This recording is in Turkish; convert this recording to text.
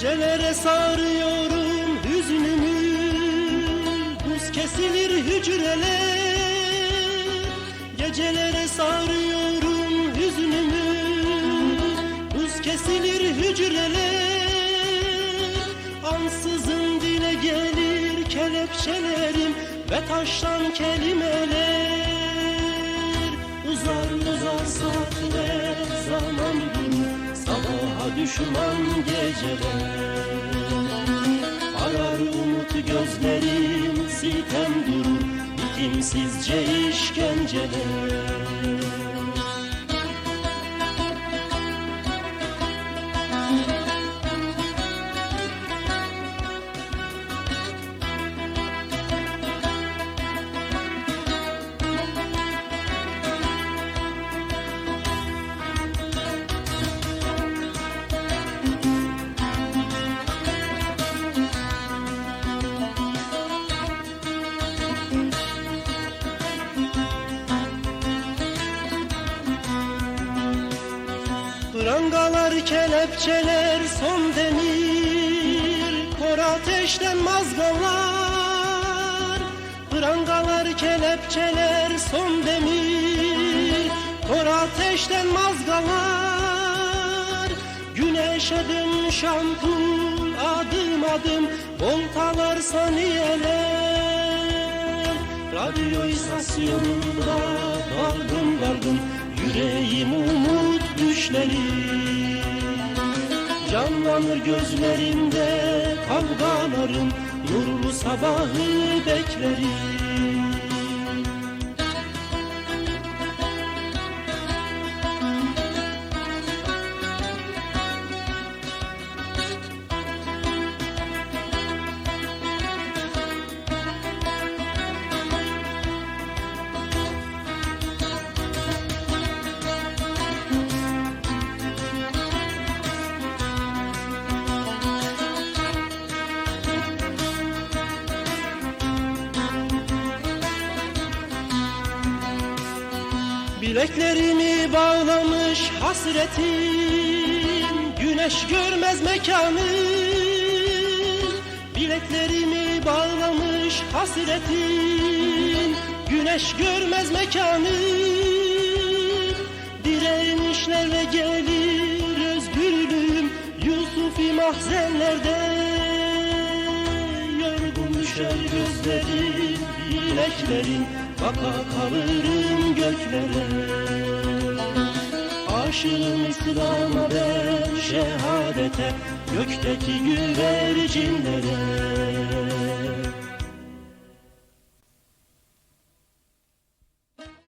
Gecelere sarıyorum hüznümü. Buz kesilir hücreler Gecelere sarıyorum hüznümü. Buz kesilir hücreler Ansızın dile gelir kelepçelerim Ve taştan kelimeler. Uzar uzar saatler zaman düşman geceler. Arar umut gözlerim sitem durur Bitimsizce işkenceler Prangalar, kelepçeler, son demir. Kor ateşten mazgallar. Prangalar, kelepçeler, son demir. Kor ateşten mazgallar. Güneşe dön şampul adım adım. Voltalar saniyeler Radyo istasyonunda dalgın dalgın Yüreğim umut düşleri. Canlanır gözlerinde kavgaların Nurlu sabahı beklerim Bileklerimi bağlamış hasretin Güneş görmez mekanı. Bileklerimi bağlamış hasretin Güneş görmez mekanı. Direnişlerle gelir özgürlüğüm Yusufi mahzenlerde Yorgun düşer gözlerim bileklerin Baka kalırım göklere. Aşığım İslam'a ben şehadete Gökteki güvercinlere